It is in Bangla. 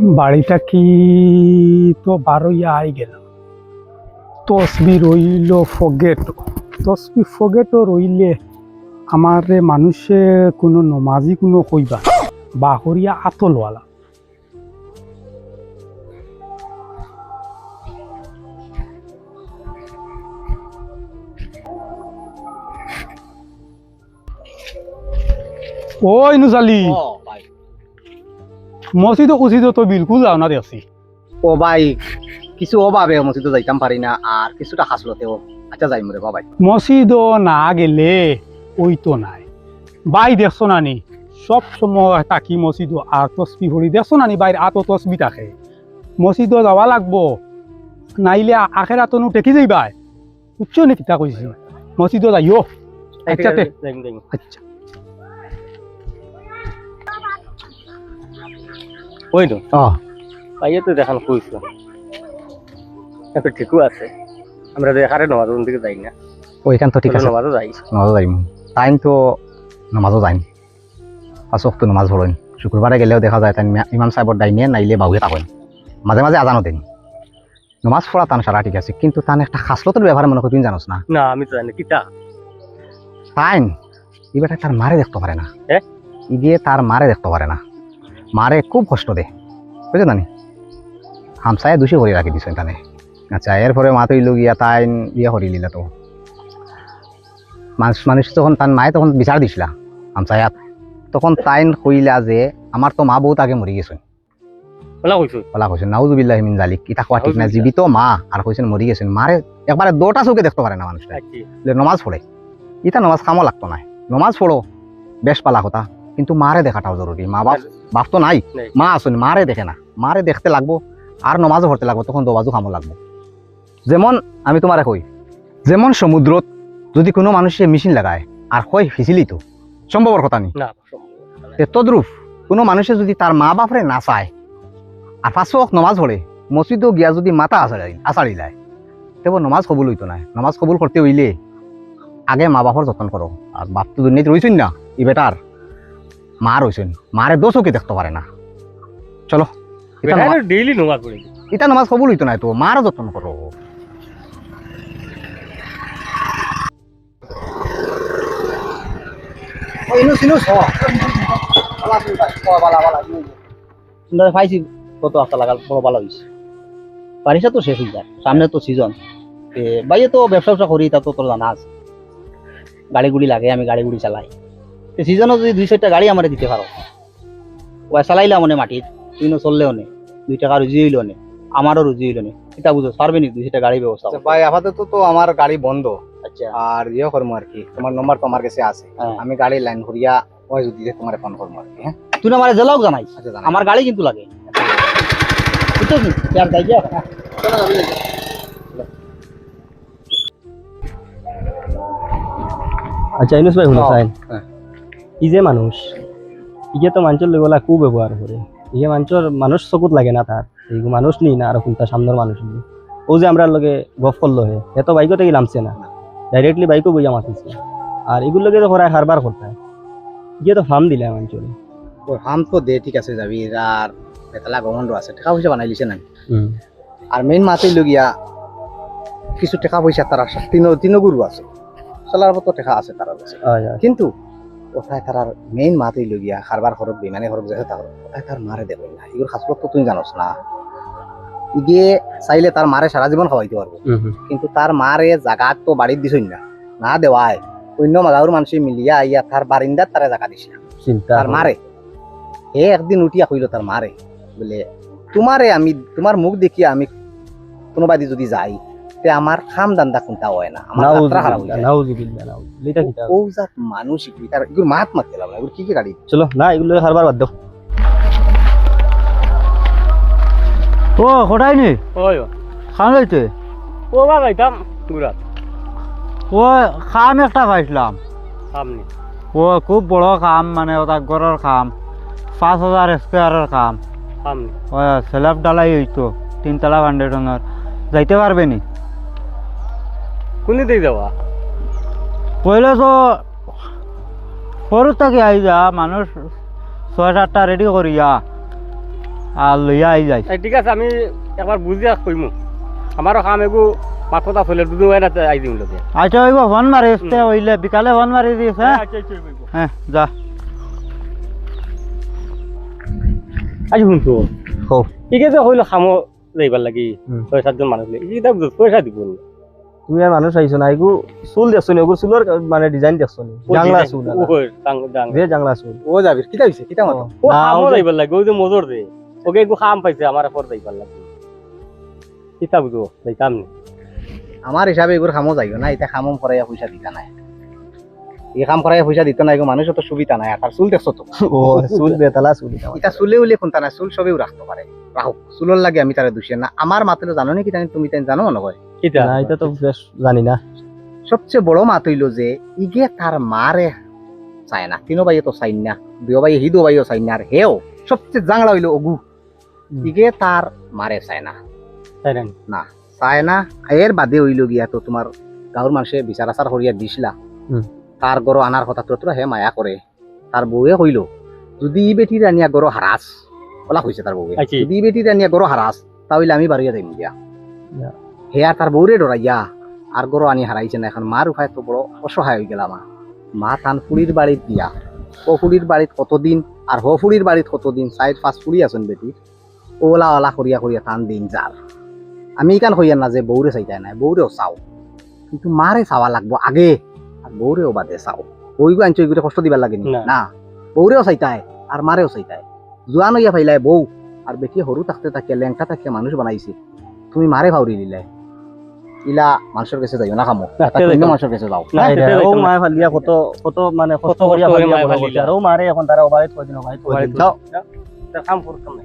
বাড়িটা কি তো বারোইয়া আই গেল। তসবি রইল ফগেট। তসবি ফগেটও রইলে আমারে মানুষে কোনো নমাজি কোনো কইবা বাহরিয়া আতলওয়ালা। ওই নুজালি মসজিদ উচিত তো বিলকুল যাও না দেখছি ও ভাই কিছু অভাবে মসজিদে যাইতাম পারি না আর কিছুটা হাসলতেও আচ্ছা যাই মরে বাবাই। মসজিদ না গেলে ওই তো নাই। বাই দেখছ নানি সব সময় তাকি মসজিদ আর তসবি ভরি দেখছ নানি বাইর আতো তসবি থাকে। মসজিদ যাওয়া লাগবো নাইলে আখের আতনু টেকি যাইবাই। উচ্চ নে কিতা কইছি। মসজিদ যাইও। আচ্ছা আচ্ছা। ওই তো। পাইয়ে তো দেখান কইছো। তো ঠিকও আছে। আমরা তো এখানে নমাজ দিকে যাই না। ওইখান তো ঠিক আছে। নমাজও যাই। নামাজও যাইম টাইম তো নামাজও যাইম পাঁচ তো নামাজ পড়েন শুক্রবারে গেলেও দেখা যায় তাই ইমাম সাহেবর ডাইনে নাইলে বাবুয়ে থাকেন মাঝে মাঝে আজানো দেন। নামাজ পড়া তান সারা ঠিক আছে। কিন্তু তান একটা খাসলতের ব্যাপারে মনে করি তুমি জানোস না? না আমি তো জানি। কিতা? তাইন এই বেটা তার মারে দেখতে পারে না এ? ই দিয়ে তার মারে দেখতে পারে না মারে খুব কষ্ট দে। বুঝছ জানি হামসায় দুষে করে রাখি দিছেন তানে। আচ্ছা এরপরে মা তৈল গিয়া তাইন ইয়ে করি লিলা তো। মানুষ মানুষ তখন তার মায়ে তখন বিচার দিছিলা। হামসায়াত তখন তাইন কইলা যে আমার তো মা বহুত আগে মরি গেছেন বলা কৈছেন নাউজুবিল্লাহ মিন জালিক ইটা কোয়া ঠিক না। জীবিত মা আর কইছেন মরি গেছেন মারে একবারে দোটা চোখে দেখতে পারে না মানুষটা নমাজ পড়ে ইটা নমাজ কামও লাগতো না নমাজ পড়ো বেশ পালা কথা। কিন্তু মারে দেখাটাও জরুরি। মা বাপ বাপ তো নাই। মা আসুন মারে দেখে না। মারে দেখতে লাগবো আর নমাজও পড়তে লাগবো তখন দোবাজও কামও লাগবো। যেমন আমি তোমারে কই যেমন সমুদ্রত যদি কোনো মানুষে মেশিন লাগায় আর কয় ফিসিলি তো সম্ভবর কথা নেই। তদ্রুপ কোনো মানুষে যদি তার মা বাপরে না চায় আর পাঁচশো নমাজ পড়ে মসজিদও গিয়া যদি মাথা আসাড়ি আসাড়ি যায় তেব নমাজ কবুল হইতো না নমাজ কবুল করতে হইলে আগে মা বাপর যত্ন করো আর বাপ তো দুর্নীতি রইছেন না ই বেটার মা রইছেন মারে দোষকে দেখতে পারে না। চলো ডেইলি নমাজ পড়ে। এটা নমাজ কবুল হইতো না তো মারও যত্ন করো। পাইছি কত আশা লাগাল বড় ভালো হয়েছে বারিশা তো শেষ হয়ে যায় সামনে তো সিজন বাইরে তো ব্যবসা ব্যবসা করি তা তো তোর জানা আছে। গাড়ি গুড়ি লাগে আমি গাড়ি গুড়ি চালাই। সিজনও যদি দুই চারটা গাড়ি আমার দিতে পারো। ওয়া চালাইলে মনে মাটির তুইনো চললেও নে দুই টাকা রুজি হইল নে আমারও রুজি হইল নে এটা বুঝো পারবে নি দুই চারটা গাড়ি ব্যবস্থা ভাই আপাতত তো আমার গাড়ি বন্ধ। আচ্ছা। আর ইয়ে করব আর কি তোমার নম্বর তো আমার কাছে আছে। হ্যাঁ। আমি গাড়ি লাইন করিয়া ওই যদি তোমার ফোন করব আর কি হ্যাঁ? তুই না আমার জেলাও জানাই আচ্ছা জানাই। আমার গাড়ি কিন্তু লাগে। বুঝছ কি? আর? যাই যা আচ্ছা ইনুস ভাই শুনো ও, চাইন হ্যাঁ। ই যে মানুষ। ইয়ে তো মানুষের লগলা কু ব্যবহার করে। ইয়ে মানুষের মানুষ চকুত লাগে না তার। এই মানুষ নি না আর কোনটা সামনের মানুষ নি ও যে আমরা লগে গফ করল হে এত বাইকও থেকে নামছে না। ডাইরেক্টলি বাইকও বইয়া মাতিছে। আর এগুলো লগে তো করায় হারবার করতে ইয়ে তো ফার্ম দিলে মানুষের। হাম তো দে ঠিক আছে যাবি। আর বেতলা গমন্ড আছে টাকা পয়সা বানাই লিছে না আর মেইন মাছই লগিয়া কিছু টাকা পয়সা তারা তিন তিন গুরু আছে। চলার মতো টাকা আছে তারা কিন্তু ওঠায় তার মেইন মাতই লগিয়া খারবার খরচ বিমানে খরচ যেতে তার ওঠায় তার মারে দেবে না এগুলো খাসলত তো তুই জানোস না। ইগে চাইলে তার মারে সারা জীবন খাওয়াইতে পারব কিন্তু তার মারে জাগাত তো বাড়ির দিছই না। না দেওয়ায় অন্য মাগাউর মানুষ মিলিয়া আইয়া তার বারিন্দার তারা জাগা দিছে। তার মারে হে একদিন উঠিয়া কইল তার মারে বলে তোমারে আমি তোমার মুখ দেখিয়া আমি কোনোবা দি যদি যাই তে আমার খাম দান্দা কোনটা হয় না? আমার যাত্রা খারাপ যায়। নাউজুবিল্লাহ নাউজুবিল্লাহ এটা কিতা ও জাত মানুষ এগুলি তার এগুলো মাত মাত গেলাম না এগুলো কি কি গাড়ি? চলো না এগুলো হারবার বাদ দাও। ও কোথায় নি? ওই খান ও বা গাইতাম গুরাত ও খাম একটা পাইছিলাম। সামনে। ও খুব বড় কাম মানে ওটা ঘরের কাম পাঁচ হাজার স্কোয়ারের কাম সামনে। ও স্ল্যাব ডালাই হইতো তিনতলা ফাউন্ডেশনের যাইতে পারবে নি? কোন দিকে যাওয়া পहिले তো সরু থাকি আই যা মানুষ ছয় সাতটা রেডি করিয়া আর লইয়া আই যাই ঠিক আছে আমি একবার বুঝিয়া কইমু আমারও কাম এগু মাথা চলে দুদিন হয় না আই দিম লোকে আচ্ছা হইব ফোন মারিস তে হইলে বিকালে ফোন মারি দিস হ্যাঁ হ্যাঁ যা। আজি শুনছো। ঠিক আছে হইল খামো যাইবার লাগি। ছয় সাতজন মানুষ লাগি এইটা পয়সা দিব। নি তুমি আর মানুষ আইছো না এগু চুল দেখছ নি ওগুলো চুলের মানে ডিজাইন দেখছ নি জাংলা চুল। যে জাংলা চুল। ও যাবির কিতা হইছে কিতা মতো ও না, যাইবার লাগে ওই যে মজুর দে। ওকে খাম পাইছে আমার পর যাইবার লাগে। কিতা বুঝো যাইতাম নি? আমার হিসাবে এগুলো খামো যাইও না এটা খামম করাইয়া পয়সা দিতা নাই। এই কাম করাইয়া পয়সা দিত নাই মানুষের তো সুবিধা নাই আর চুল দেখছ তো ও চুল বেতালা চুল এটা। চুলে উলে কোনটা নাই চুল সবেও রাখতে পারে রাখো চুলের লাগে আমি তারে দুষে না। আমার মাত্র জানো নাকি জানি তুমি তাই জানো মনে হয় কিতা না এটা তো বেশ জানি না। সবচেয়ে বড় মাত হইল যে ইগে তার মারে চায় না তিনো বাইয়ে তো চাই না দুই বাইয়ে হিদো বাইও চাই না আর হেও সবচেয়ে জাংলা হইল অগু। ইগে তার মারে চায় না। না? চায় না এর বাদে হইল গিয়া তো তোমার গাঁৱৰ মানুষে বিচার আচার করিয়া দিছিলা। গড় আনার কথা তো হে মায়া করে তার বউয়ে কইল যদি ই বেটির আনিয়া গড় হারাস কলা কইছে তার বউয়ে। যদি ই বেটির আনিয়া গড় হারাস তাহলে আমি বাড়িয়া যাইম দিয়া। না। হেয়া তার বউরে ডরাইয়া আর গড় আনি হারাইছে না এখন মার উপায় তো বড় অসহায় হয়ে গেলাম মা তান ফুড়ির বাড়িত দিয়া। ও ফুড়ির বাড়িত কতদিন আর হ ফুড়ির বাড়িত কতদিন চাইড পাঁচ ফুড়ি আছেন বেটি। ওলা ওলা করিয়া করিয়া টান দিন যার আমি ইকান কইয়া না যে বউরে চাইতাই নাই বউরেও চাও। কিন্তু মারে চাওয়া লাগবো আগে আর বউরেও বাদে চাও। বউগো আনছো এগুলো কষ্ট দিবার লাগে নি? বউরেও চাইতাই আর মারেও চাইতাই। জোয়ান হইয়া ফাইলাই বউ আর বেটি সরু থাকতে থাকে লেংটা থাকে মানুষ বানাইছে। তুমি মারে ভাউরি দিলাই ইলা মানুষের কাছে যাইও না খামো না, এটা তে অন্য মানুষের কাছে যাও ও মায়ে ফালিয়া কত কত মানে কষ্ট করিয়া ফালিয়া ও মারে এখন তারা বাড়িত কয়দিন বাড়িত দিন যাও কাম করতাম না